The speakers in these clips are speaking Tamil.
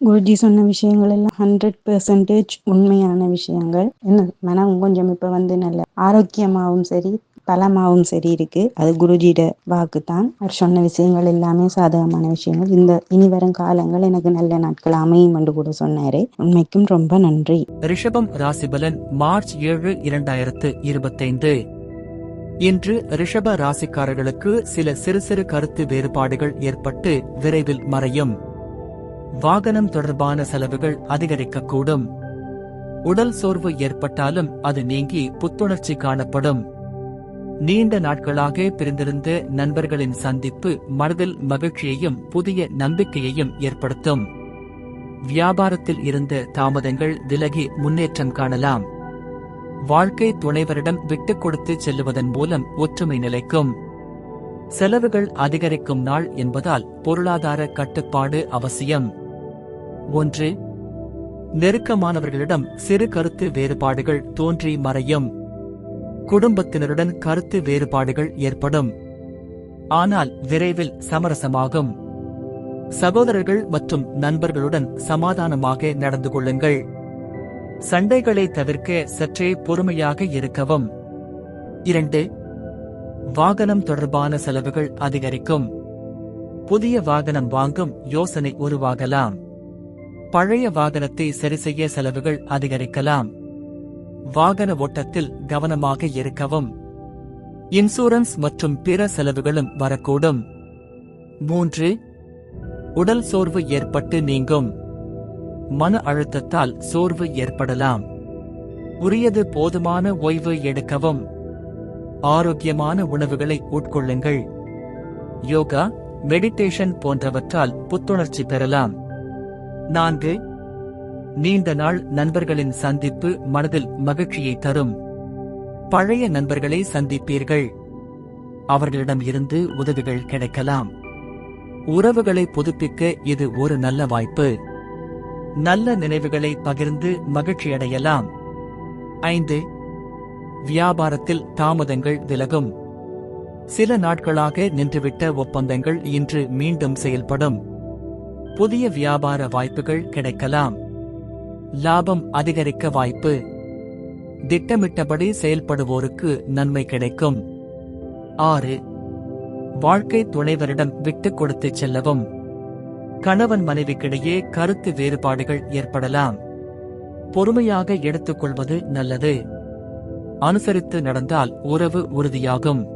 குருஜி சொன்ன விஷயங்கள் எல்லாம் ஹண்ட்ரட் பெர்சன்டேஜ் உண்மையான விஷயங்கள். என்ன? மனம் கொஞ்சம் இப்ப வந்து நல்ல ஆரோக்கியமாகவும் சரி பலமாகவும் சரி இருக்கு. அது குருஜியோட வாக்கு தான் அவர் சொன்ன விஷயங்கள் எல்லாமே சாதகமான விஷயங்கள். இந்த இனி வரும் காலங்கள் எனக்கு நல்ல நாட்கள் அமையும் என்று கூட சொன்னாரு. உண்மைக்கும் ரொம்ப நன்றி. ரிஷபம் ராசிபலன் மார்ச் ஏழு இரண்டாயிரத்து இருபத்தைந்து. இன்று ரிஷப ராசிக்காரர்களுக்கு சில சிறு சிறு கருத்து வேறுபாடுகள் ஏற்பட்டு விரைவில் மறையும். வாகனம் தொடர்பான செலவுகள் அதிகரிக்கக்கூடும். உடல் சோர்வு ஏற்பட்டாலும் அது நீங்கி புத்துணர்ச்சி காணப்படும். நீண்ட நாட்களாக பிரிந்திருந்த நண்பர்களின் சந்திப்பு மனதில் மகிழ்ச்சியையும் புதிய நம்பிக்கையையும் ஏற்படுத்தும். வியாபாரத்தில் இருந்த தாமதங்கள் விலகி முன்னேற்றம் காணலாம். வாழ்க்கை துணைவரிடம் விட்டுக் கொடுத்து செல்லுவதன் மூலம் ஒற்றுமை நிலைக்கும். செலவுகள் அதிகரிக்கும் நாள் என்பதால் பொருளாதார கட்டுப்பாடு அவசியம். ஒன்று நெருக்கமானவர்களிடம் சிறு கருத்து வேறுபாடுகள் தோன்றி மறையும். குடும்பத்தினருடன் கருத்து வேறுபாடுகள் ஏற்படும். ஆனால் விரைவில் சமரசமாகும். சகோதரர்கள் மற்றும் நண்பர்களுடன் சமாதானமாக நடந்து கொள்ளுங்கள். சண்டைகளை தவிர்க்க சற்றே பொறுமையாக இருக்கவும். இரண்டு வாகனம் தொடர்பான செலவுகள் அதிகரிக்கும். புதிய வாகனம் வாங்கும் யோசனை உருவாகலாம். பழைய வாகனத்தை சரிசெய்ய செலவுகள் அதிகரிக்கலாம். வாகன ஓட்டத்தில் கவனமாக இருக்கவும். இன்சூரன்ஸ் மற்றும் பிற செலவுகளும் வரக்கூடும். மூன்று உடல் சோர்வு ஏற்பட்டு நீங்கும். மன அழுத்தத்தால் சோர்வு ஏற்படலாம். உரியது போதுமான ஓய்வு எடுக்கவும். ஆரோக்கியமான உணவுகளை உட்கொள்ளுங்கள். யோகா மெடிடேஷன் போன்றவற்றால் புத்துணர்ச்சி பெறலாம். நான்கு நீண்ட நாள் நண்பர்களின் சந்திப்பு மனதில் மகிழ்ச்சியை தரும். பழைய நண்பர்களை சந்திப்பீர்கள். அவர்களிடம் இருந்து உதவிகள் கிடைக்கலாம். உறவுகளை புதுப்பிக்க இது ஒரு நல்ல வாய்ப்பு. நல்ல நினைவுகளை பகிர்ந்து மகிழ்ச்சியடையலாம். ஐந்து வியாபாரத்தில் தாமதங்கள் விலகும். சில நாட்களாக நின்றுவிட்ட ஒப்பந்தங்கள் இன்று மீண்டும் செயல்படும். புதிய வியாபார வாய்ப்புகள் கிடைக்கலாம். லாபம் அதிகரிக்க வாய்ப்பு. திட்டமிட்டபடி செயல்படுவோருக்கு நன்மை கிடைக்கும். ஆறு. வாழ்க்கை துணைவரிடம் விட்டுக் கொடுத்து செல்லவும். கணவன் மனைவிக்கிடையே கருத்து வேறுபாடுகள் ஏற்படலாம். பொறுமையாக எடுத்துக்கொள்வது நல்லது. அனுசரித்து நடந்தால் உறவு உறுதியாகும்.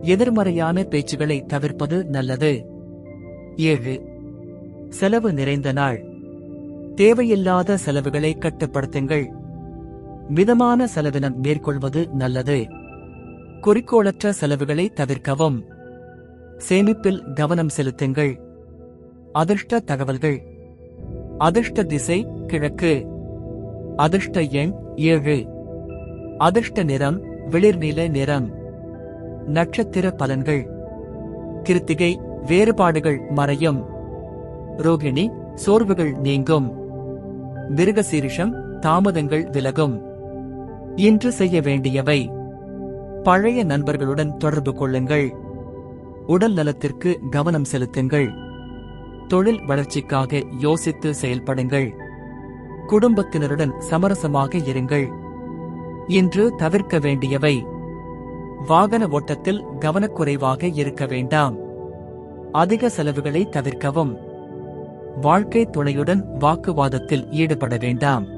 எதிர்மறையான பேச்சுகளை தவிர்ப்பது நல்லது. ஏழு. செலவு நிறைந்த நாள். தேவையில்லாத செலவுகளை கட்டுப்படுத்துங்கள். மிதமான செலவினம் மேற்கொள்வது நல்லது. குறிக்கோளற்ற செலவுகளை தவிர்க்கவும். சேமிப்பில் கவனம் செலுத்துங்கள். அதிர்ஷ்ட தகவல்கள். அதிர்ஷ்ட திசை கிழக்கு. அதிர்ஷ்ட எண் ஏழு. அதிர்ஷ்ட நிறம் வெளிர்நீல நிறம். நட்சத்திர பலன்கள். கிருத்திகை வேறுபாடுகள் மறையும். ரோகிணி சோர்வுகள் நீங்கும். மிருகசீரிஷம் தாமதங்கள் விலகும். இன்று செய்ய வேண்டியவை. பழைய நண்பர்களுடன் தொடர்பு கொள்ளுங்கள். உடல் நலத்திற்கு கவனம் செலுத்துங்கள். தொழில் வளர்ச்சிக்காக யோசித்து செயல்படுங்கள். குடும்பத்தினருடன் சமரசமாக இருங்கள். இன்று தவிர்க்க வேண்டியவை. வாகன ஓட்டத்தில் கவனக்குறைவாக இருக்க வேண்டாம். அதிக செலவுகளை தவிர்க்கவும். வாழ்க்கை துணையுடன் வாக்குவாதத்தில் ஈடுபட வேண்டாம்.